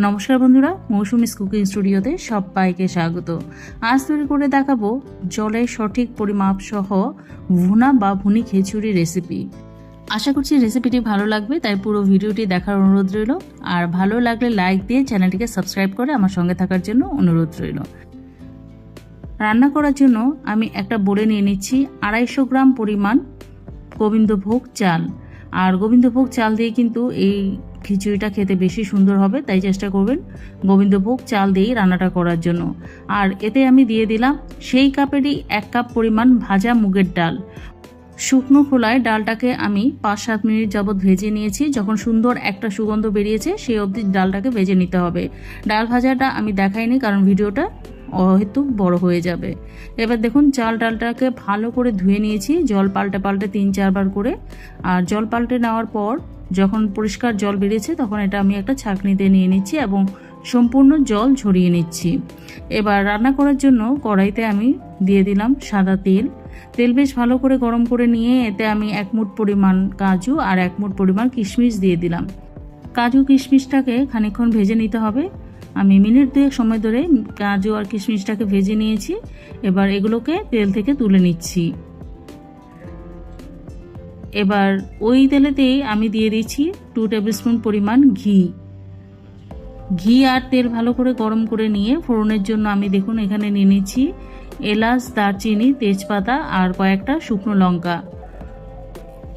নমস্কার বন্ধুরা, মৌসুমি কুকিং স্টুডিওতে সবাইকে স্বাগত। আজ তৈরি করে দেখাবো জলের সঠিক পরিমাপ সহ ভুনা বা ভুনি খিচুড়ি রেসিপি আশা করছি রেসিপিটি ভালো লাগবে, তাই পুরো ভিডিওটি দেখার অনুরোধ রইল। আর ভালো লাগলে লাইক দিয়ে চ্যানেলটিকে সাবস্ক্রাইব করে আমার সঙ্গে থাকার জন্য অনুরোধ রইল। রান্না করার জন্য আমি একটা বলে নিয়ে নিচ্ছি আড়াইশো গ্রাম পরিমাণ গোবিন্দভোগ চাল। আর গোবিন্দভোগ চাল দিয়ে কিন্তু এই খিচুড়িটা খেতে বেশি সুন্দর হবে, তাই চেষ্টা করবেন গোবিন্দভোগ চাল দিয়েই রান্নাটা করার জন্য। আর এতে আমি দিয়ে দিলাম সেই কাপেরই এক কাপ পরিমাণ ভাজা মুগের ডাল। শুকনো খোলায় ডালটাকে আমি পাঁচ সাত মিনিট যাবৎ ভেজে নিয়েছি, যখন সুন্দর একটা সুগন্ধ বেরিয়েছে সেই অবধি ডালটাকে ভেজে নিতে হবে। ডাল ভাজাটা আমি দেখাইনি কারণ ভিডিওটা অহেতু বড় হয়ে যাবে। এবার দেখুন, চাল ডালটাকে ভালো করে ধুয়ে নিয়েছি। জল পাল্টে পাল্টে তিন চারবার করে। আর জল পাল্টে নেওয়ার পর যখন পরিষ্কার জল বেরিয়েছে, তখন এটা আমি একটা ছাঁকনিতে নিয়ে নিচ্ছি এবং সম্পূর্ণ জল ঝরিয়ে নিচ্ছি। এবার রান্না করার জন্য কড়াইতে আমি দিয়ে দিলাম সাদা তেল। তেল বেশ ভালো করে গরম করে নিয়ে এতে আমি এক মুঠ পরিমাণ কাজু আর এক মুঠ পরিমাণ কিশমিশ দিয়ে দিলাম। কাজু কিশমিশটাকে খানিকক্ষণ ভেজে নিতে হবে। আমি মিনিট দুয়েক সময় ধরে কাজু আর কিশমিশটাকে ভেজে নিয়েছি। এবার এগুলোকে তেল থেকে তুলে নিচ্ছি। এবার ওই তেলেতেই আমি দিয়ে দিচ্ছি টু টেবিল স্পুন পরিমাণ ঘি। ঘি আর তেল ভালো করে গরম করে নিয়ে ফোড়নের জন্য আমি দেখুন এখানে নিয়ে নিচ্ছি এলাচ, দারচিনি, তেজপাতা আর কয়েকটা শুকনো লঙ্কা।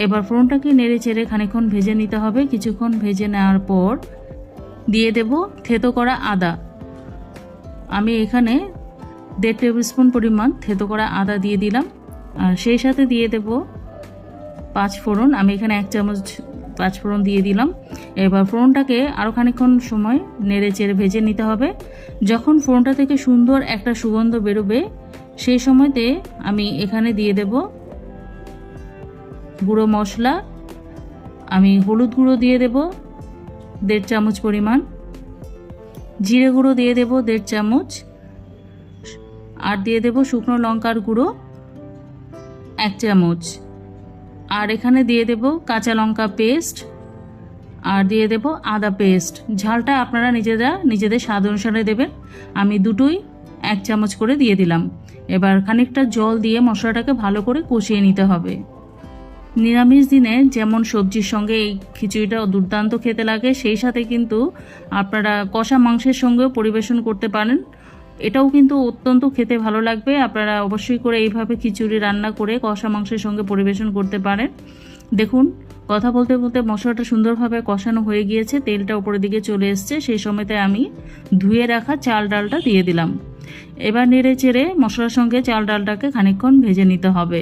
এবার ফোড়নটাকে নেড়ে চেড়ে খানিক্ষণ ভেজে নিতে হবে। কিছুক্ষণ ভেজে নেওয়ার পর দিয়ে দেব থেতো করা আদা। আমি এখানে দেড় টেবিল স্পুন পরিমাণ থেতো করা আদা দিয়ে দিলাম। আর সেই সাথে দিয়ে দেব পাঁচ ফোড়ন। আমি এখানে এক চামচ পাঁচ ফোড়ন দিয়ে দিলাম। এবার ফোড়নটাকে আরও খানিক্ষণ সময় নেড়ে চেড়ে ভেজে নিতে হবে। যখন ফোড়নটা থেকে সুন্দর একটা সুগন্ধ বেরোবে, সেই সময়তে আমি এখানে দিয়ে দেব গুঁড়ো মশলা। আমি হলুদ গুঁড়ো দিয়ে দেব। দেড় চামচ পরিমাণ। জিরে গুঁড়ো দিয়ে দেব দেড় চামচ। আর দিয়ে দেব শুকনো লঙ্কার গুঁড়ো এক চামচ। আর এখানে দিয়ে দেব কাঁচা লঙ্কা পেস্ট। আর দিয়ে দেব আদা পেস্ট। ঝালটা আপনারা নিজেরা নিজেদের স্বাদ অনুসারে দেবেন। আমি দুটোই এক চামচ করে দিয়ে দিলাম। এবার খানিকটা জল দিয়ে মশলাটাকে ভালো করে কষিয়ে নিতে হবে। নিরামিষ দিনে যেমন সবজির সঙ্গে এই খিচুড়িটা দুর্দান্ত খেতে লাগে, সেই সাথে কিন্তু আপনারা কষা মাংসের সঙ্গেও পরিবেশন করতে পারেন। এটাও কিন্তু অত্যন্ত খেতে ভালো লাগবে। আপনারা অবশ্যই করে এইভাবে খিচুড়ি রান্না করে কষা মাংসের সঙ্গে পরিবেশন করতে পারেন। দেখুন, কথা বলতে বলতে মশলাটা সুন্দরভাবে কষানো হয়ে গিয়েছে, তেলটা উপরের দিকে চলে এসছে, সেই সময়তে আমি ধুয়ে রাখা চাল ডালটা দিয়ে দিলাম। এবার নেড়ে চেড়ে মশলার সঙ্গে চাল ডালটাকে খানিকক্ষণ ভেজে নিতে হবে।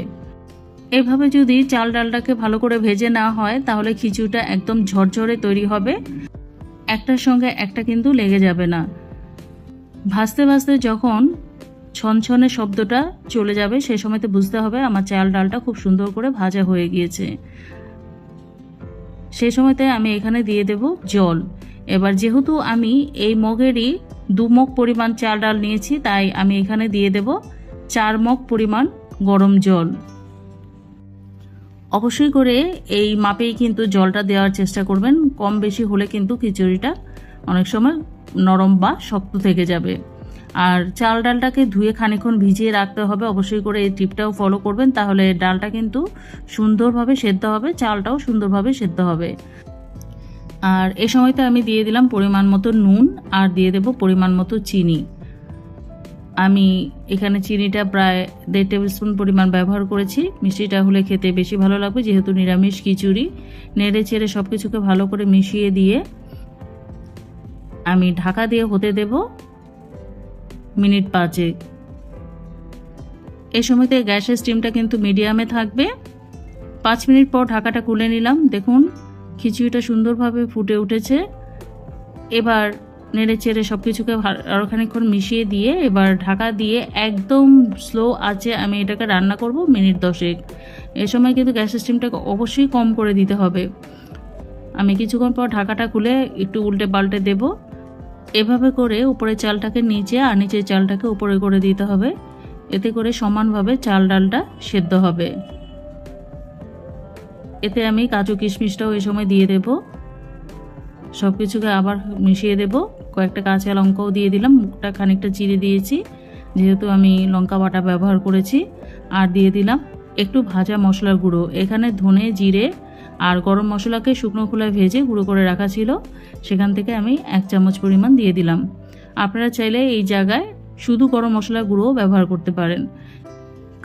এভাবে যদি চাল ডালটাকে ভালো করে ভেজে না হয়, তাহলে খিচুড়িটা একদম ঝরঝরে তৈরি হবে। একটার সঙ্গে একটা কিন্তু লেগে যাবে না। ভাজতে ভাজতে যখন ছনছনে শব্দটা চলে যাবে সেই সময়তে বুঝতে হবে আমার চাল ডালটা খুব সুন্দর করে ভাজা হয়ে গিয়েছে। সেই সময়তে আমি এখানে দিয়ে দেব জল। এবার যেহেতু আমি এই মগেরই দু মগ পরিমাণ চাল ডাল নিয়েছি, তাই আমি এখানে দিয়ে দেব চার মগ পরিমাণ গরম জল। অবশ্যই করে এই মাপেই কিন্তু জলটা দেওয়ার চেষ্টা করবেন। কম বেশি হলে কিন্তু খিচুড়িটা অনেক সময় নরম বা শক্ত থেকে যাবে। আর চাল ডালটাকে ধুয়ে খানিক্ষণ ভিজিয়ে রাখতে হবে। অবশ্যই করে এই টিপটাও ফলো করবেন, তাহলে ডালটা কিন্তু সুন্দরভাবে সেদ্ধ হবে, চালটাও সুন্দরভাবে সেদ্ধ হবে। আর এ সময়তে আমি দিয়ে দিলাম পরিমাণ মতো নুন, আর দিয়ে দেব পরিমাণ মতো চিনি। আমি এখানে চিনিটা প্রায় দেড় টেবিল স্পুন পরিমাণ ব্যবহার করেছি। মিষ্টিটা হলে খেতে বেশি ভালো লাগবে, যেহেতু নিরামিষ খিচুড়ি। নেড়ে চেড়ে সব কিছুকে ভালো করে মিশিয়ে দিয়ে আমি ঢাকা দিয়ে হতে দেব মিনিট পাঁচেক। এই সময়তে গ্যাসের স্টিমটা কিন্তু মিডিয়ামে থাকবে। পাঁচ মিনিট পর ঢাকাটা খুলে নিলাম। দেখুন, খিচুড়িটা সুন্দরভাবে ফুটে উঠেছে। এবার নেড়ে চেড়ে সব কিছুকে আরও খানিক্ষণ মিশিয়ে দিয়ে এবার ঢাকা দিয়ে একদম স্লো আছে, আমি এটাকে রান্না করব মিনিট দশেক। এ সময় কিন্তু গ্যাসের স্টিমটাকে অবশ্যই কম করে দিতে হবে। আমি কিছুক্ষণ পর ঢাকাটা খুলে একটু উল্টে পাল্টে দেব। এভাবে করে উপরে চালটাকে নিচে আর নিচের চালটাকে উপরে করে দিতে হবে। এতে করে সমানভাবে চাল ডালটা সেদ্ধ হবে। এতে আমি কাজু কিশমিশটাও এই সময় দিয়ে দেব। সব কিছুকে আবার মিশিয়ে দেব। কয়েকটা কাঁচা লঙ্কাও দিয়ে দিলাম, মুখটা খানিকটা চিড়ে দিয়েছি, যেহেতু আমি লঙ্কা বাটা ব্যবহার করেছি, আর দিয়ে দিলাম একটু ভাজা মশলার গুঁড়ো। এখানে ধনে, জিরে আর গরম মশলাকে শুকনো খোলায় ভেজে গুঁড়ো করে রাখা ছিল, সেখান থেকে আমি এক চামচ পরিমাণ দিয়ে দিলাম। আপনারা চাইলে এই জায়গায় শুধু গরম মশলার গুঁড়োও ব্যবহার করতে পারেন।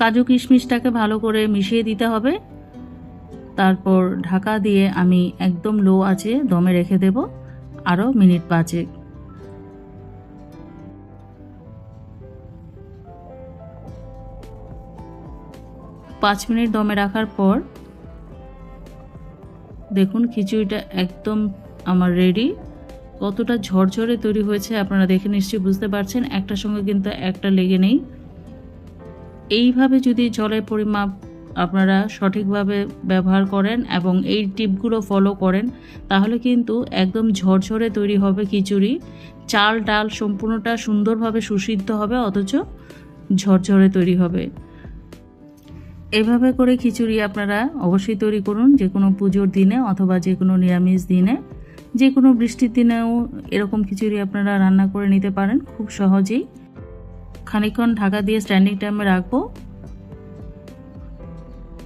কাজু কিশমিশটাকে ভালো করে মিশিয়ে দিতে হবে। তারপর ঢাকা দিয়ে আমি একদম লো আছে দমে রেখে দেব, আরও মিনিট পাঁচেক। পাঁচ মিনিট দমে রাখার পর দেখুন খিচুড়িটা একদম আমার রেডি কতটা ঝরঝরে তৈরি হয়েছে আপনারা দেখে নিশ্চয়ই বুঝতে পারছেন। একটার সঙ্গে কিন্তু একটা লেগে নেই। এইভাবে যদি জলের পরিমাপ আপনারা সঠিকভাবে ব্যবহার করেন এবং এই টিপগুলো ফলো করেন, তাহলে কিন্তু একদম ঝরঝরে তৈরি হবে খিচুড়ি। চাল, ডাল সম্পূর্ণটা সুন্দরভাবে সুসিদ্ধ হবে, অথচ ঝরঝরে তৈরি হবে। এভাবে করে খিচুড়ি আপনারা অবশ্যই তৈরি করুন, যে কোনো পুজোর দিনে অথবা যে কোনো নিরামিষ দিনে। যে কোনো বৃষ্টির দিনেও এরকম খিচুড়ি আপনারা রান্না করে নিতে পারেন খুব সহজেই। খানিকক্ষণ ঢাকা দিয়ে স্ট্যান্ডিং টাইমে রাখব।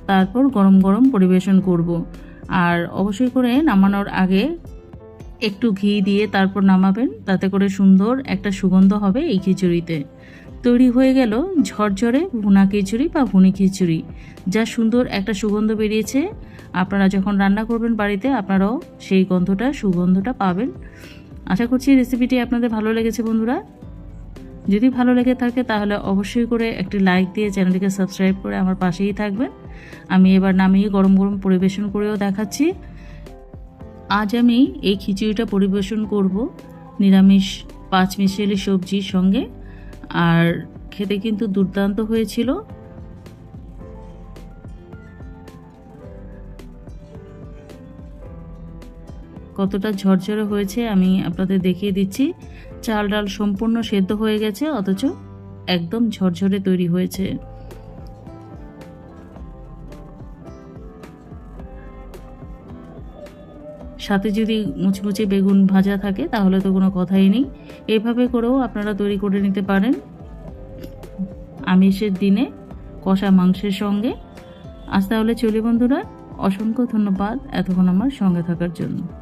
তারপর গরম গরম পরিবেশন করব। আর অবশ্যই করে নামানোর আগে একটু ঘি দিয়ে তারপর নামাবেন, তাতে করে সুন্দর একটা সুগন্ধ হবে এই খিচুড়িতে। তৈরি হয়ে গেল ঝরঝরে ভুনা খিচুড়ি বা ভুনি খিচুড়ি, যা সুন্দর একটা সুগন্ধ বেরিয়েছে। আপনারা যখন রান্না করবেন বাড়িতে, আপনারাও সেই গন্ধটা, সুগন্ধটা পাবেন। আশা করছি রেসিপিটি আপনাদের ভালো লেগেছে বন্ধুরা। যদি ভালো লেগে থাকে, তাহলে অবশ্যই করে একটি লাইক দিয়ে চ্যানেলটিকে সাবস্ক্রাইব করে আমার পাশেই থাকবেন। আমি এবার নামিয়ে গরম গরম পরিবেশন করেও দেখাচ্ছি। আজ আমি এই খিচুড়িটা পরিবেশন করব নিরামিষ পাঁচ মিশেলি সবজির সঙ্গে। আর খেতে কিন্তু দুর্দান্ত হয়েছিল। কতটা ঝরঝরে হয়েছে আমি আপনাদের দেখিয়ে দিচ্ছি। চাল ডাল সম্পূর্ণ সেদ্ধ হয়ে গেছে, অথচ একদম ঝরঝরে তৈরি হয়েছে। সাথে যদি মুচমুচে বেগুন ভাজা থাকে, তাহলে তো কোনো কথাই নেই। এভাবে করেও আপনারা তৈরি করে নিতে পারেন। আমিষের দিনে কষা মাংসের সঙ্গে। আজ তাহলে চলি বন্ধুরা, অসংখ্য ধন্যবাদ এতক্ষণ আমার সঙ্গে থাকার জন্য।